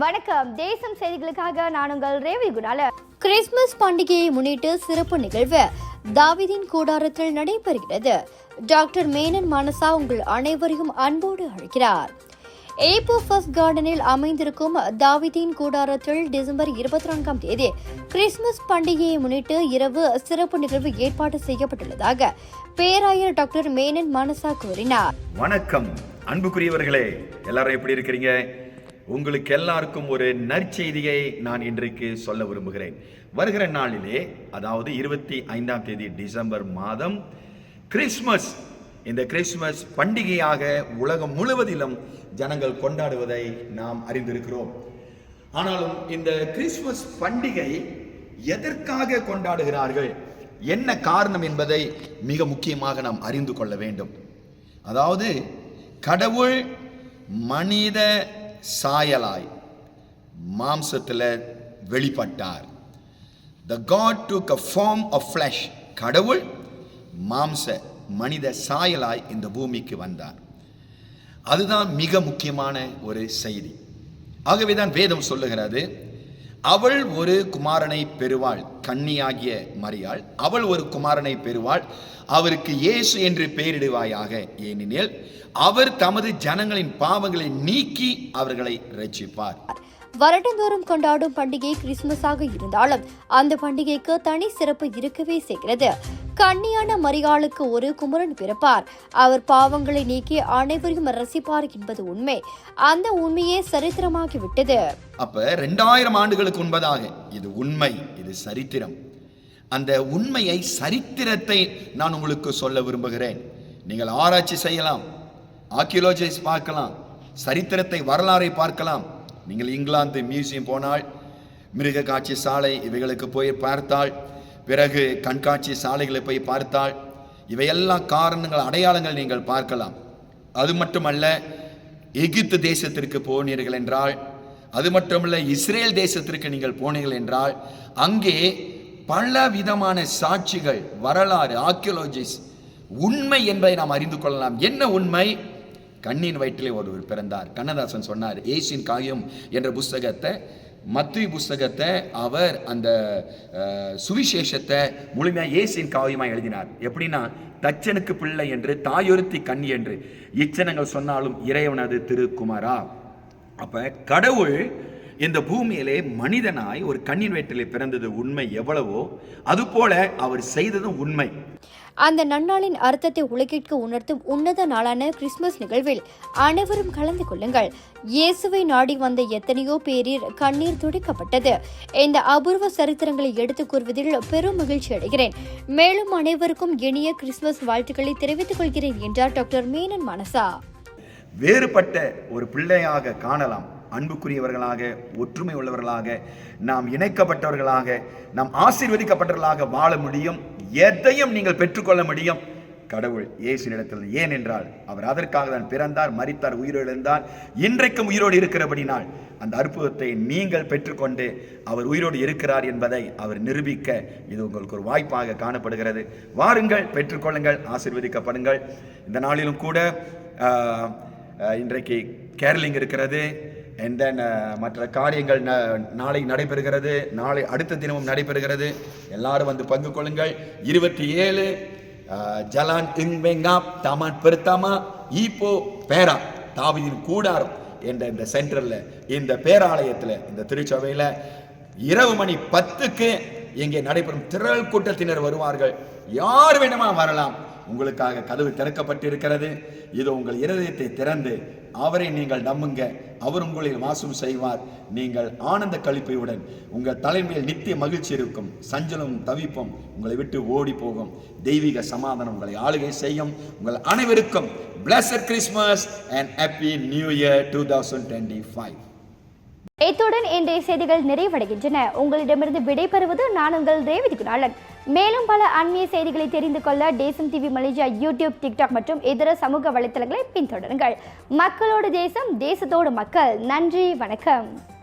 வணக்கம். தேசம் செய்திகளுக்காக நான் உங்கள் ரேவி குணால. கிறிஸ்துமஸ் பண்டிகையை முன்னிட்டு சிறப்பு நிகழ்வு. தாவிதின் கூடாரத்தில் நடைபெறுகிறது. டாக்டர் மேனன் மனசா உங்கள் அனைவரையும் அன்போடு அழைக்கிறார். ஏப்போ ஃபர்ஸ்ட் கார்டனில் அமைந்திருக்கும் தாவிதின் கூடாரத்தில் டிசம்பர் இருபத்தி நான்காம் தேதி கிறிஸ்துமஸ் பண்டிகையை முன்னிட்டு இரவு சிறப்பு நிகழ்வு ஏற்பாடு செய்யப்பட்டுள்ளதாக பேராயர் டாக்டர் மேனன் மனசா கூறினார். வணக்கம். அன்புக்குரியவர்களே எல்லாரும் எப்படி இருக்கிறீங்க? உங்களுக்கு எல்லாருக்கும் ஒரு நற்செய்தியை நான் இன்றைக்கு சொல்ல விரும்புகிறேன். வருகிற நாளிலே அதாவது இருபத்தி ஐந்தாம் தேதி டிசம்பர் மாதம் கிறிஸ்மஸ் இந்த கிறிஸ்மஸ் பண்டிகையாக உலகம் முழுவதிலும் ஜனங்கள் கொண்டாடுவதை நாம் அறிந்திருக்கிறோம். ஆனாலும் இந்த கிறிஸ்மஸ் பண்டிகை எதற்காக கொண்டாடுகிறார்கள்? என்ன காரணம் என்பதை மிக முக்கியமாக நாம் அறிந்து கொள்ள வேண்டும். அதாவது கடவுள் மனித சாயலாய் மாம்சத்தில் வெளிப்பட்டார். The God took a form of flesh கடவுள் மாம்ச மனித சாயலாய் இந்த பூமிக்கு வந்தார். அதுதான் மிக முக்கியமான ஒரு செய்தி. ஆகவே தான் வேதம் சொல்லுகிறது அவள் ஒரு குமாரனை பெறுவாள் கன்னியாகிய மரியாள். அவள் ஒரு குமாரனை பெறுவாள் அவருக்கு இயேசு என்று பெயரிடுவாயாக. ஏனெனில் அவர் தமது ஜனங்களின் பாவங்களை நீக்கி அவர்களை ரட்சிப்பார் வருடந்தோறும் கொண்டாடும் பண்டிகை கிறிஸ்துமஸாக இருந்தாலும் அந்த பண்டிகைக்கு தனி சிறப்பு இருக்கவே செய்கிறது. கண்ணியான மரியாளுக்கு ஒரு குமரன் பிறப்பார். அவர் பாவங்களை நீக்கி அனைவரையும் ரசிப்பார் என்பது உண்மை. அந்த உண்மையே சரித்திரமாகி விட்டது அப்ப ரெண்டாயிரம் ஆண்டுகளுக்கு முன்பதாக இது உண்மை இது சரித்திரம். அந்த உண்மையை சரித்திரத்தை நான் உங்களுக்கு சொல்ல விரும்புகிறேன். நீங்கள் ஆராய்ச்சி செய்யலாம் ஆர்கியோலஜிஸ் பார்க்கலாம் சரித்திரத்தை வரலாறை பார்க்கலாம். நீங்கள் இங்கிலாந்து மியூசியம் போனால் மிருக காட்சி சாலை இவைகளுக்கு போய் பார்த்தால் பிறகு கண்காட்சி சாலைகளை போய் பார்த்தால் இவையெல்லாம் காரணங்கள் அடையாளங்கள் நீங்கள் பார்க்கலாம். அது மட்டுமல்ல எகிப்து தேசத்திற்கு போனீர்கள் என்றால் அது மட்டுமல்ல இஸ்ரேல் தேசத்திற்கு நீங்கள் போனீர்கள் என்றால் அங்கே பல விதமான சாட்சிகள் வரலாறு ஆர்கியோலஜிஸ் உண்மை என்பதை நாம் அறிந்து கொள்ளலாம். என்ன உண்மை? கண்ணின் வயிற்றிலே ஒருவர் பிறந்தார். கண்ணதாசன் சொன்னார் ஏசின் காயம் என்ற புஸ்தகத்தை மத்திய புஸ்தகத்தை அவர் அந்த சுவிசேஷத்தை முழுமையாக ஏசின் காவியமாக எழுதினார். எப்படின்னா தச்சனுக்கு பிள்ளை என்று தாயொருத்தி கண்ணி என்று இச்சனங்கள் சொன்னாலும் இறைவனது திருக்குமாரா? அப்போ கடவுள் இந்த பூமியிலே மனிதனாய் ஒரு கண்ணின் வயிற்றிலே பிறந்தது உண்மை எவ்வளவோ அதுபோல அவர் செய்ததும் உண்மை. அந்த நன்னாளின் அர்த்தத்தை உலகிற்கு உணர்த்தும் உன்னத நாளான கிறிஸ்துமஸ் நிகழ்வில் அனைவரும் கலந்து கொள்ளுங்கள். இயேசுவை நாடி வந்த எத்தனையோ பேரில் கண்ணீர் துடைக்கப்பட்டது. இந்த அபூர்வ சரித்திரங்களை எடுத்துக் கூறுவதில் பெரும் மகிழ்ச்சி அடைகிறேன். மேலும் அனைவருக்கும் இனிய கிறிஸ்துமஸ் வாழ்த்துக்களை தெரிவித்துக் கொள்கிறேன் என்றார் டாக்டர் மேனன் மனசா. வேறுபட்ட ஒரு பிள்ளையாக காணலாம். அன்புக்குரியவர்களாக ஒற்றுமை உள்ளவர்களாக நாம் இணைக்கப்பட்டவர்களாக நாம் ஆசீர்வதிக்கப்பட்டவர்களாக வாழ முடியும் எதையும் நீங்கள் பெற்றுக்கொள்ள முடியும். கடவுள் இயேசுனிடத்தில் ஏன் என்றால் அவர் அதற்காக தான் பிறந்தார் மறித்தார் உயிரிழந்தார் இன்றைக்கும் உயிரோடு இருக்கிறபடினால் அந்த அற்புதத்தை நீங்கள் பெற்றுக்கொண்டு அவர் உயிரோடு இருக்கிறார் என்பதை அவர் நிரூபிக்க இது உங்களுக்கு ஒரு வாய்ப்பாக காணப்படுகிறது. வாருங்கள் பெற்றுக்கொள்ளுங்கள் ஆசீர்வதிக்கப்படுங்கள். இந்த நாளிலும் கூட இன்றைக்கு கேரளிங் இருக்கிறது. And uh, மற்ற காரியங்கள் ந- நாளை நடைபெறுகிறது. நாளை அடுத்த தினமும் நடைபெறுகிறது. எல்லாரும் வந்து பங்கு கொள்ளுங்கள். இருபத்தி ஏழு ஜலான் இங்பெங்கா தமான் பெருத்தாமா ஈப்போ பேரா தாவிதின் கூடாரம் என்ற இந்த சென்டரில் இந்த பேராலயத்தில் இந்த திருச்சபையில் இரவு மணி பத்துக்கு இங்கே நடைபெறும் திரள் கூட்டத்தினர் வருவார்கள். யார் வேணுமா வரலாம்? உங்களுக்காக கதவு திறக்கப்பட்டிருக்கிறது. இது உங்கள் இருதயத்தை திறந்து அவரை நீங்கள் நம்புங்க. அவர் உங்களில் வாசம் செய்வார். நீங்கள் ஆனந்த கழிப்பையுடன் உங்கள் தலைமையில் நித்திய மகிழ்ச்சி இருக்கும். சஞ்சலம் தவிப்பும் உங்களை விட்டு ஓடி போகும். தெய்வீக சமாதானம் உங்களை ஆளுகை செய்யும். உங்கள் அனைவருக்கும் blessed Christmas and happy new year two thousand twenty five இத்துடன் இன்றைய செய்திகள் நிறைவடைகின்றன. உங்களிடமிருந்து விடைபெறுவது நான் உங்கள் ரேவதி குணாளன். மேலும் பல அண்மைய செய்திகளை தெரிந்து கொள்ள தேசம் டிவி மலேசியா யூடியூப் டிக்டாக் மற்றும் இதர சமூக வலைத்தளங்களை பின்தொடருங்கள். மக்களோடு தேசம் தேசத்தோடு மக்கள். நன்றி வணக்கம்.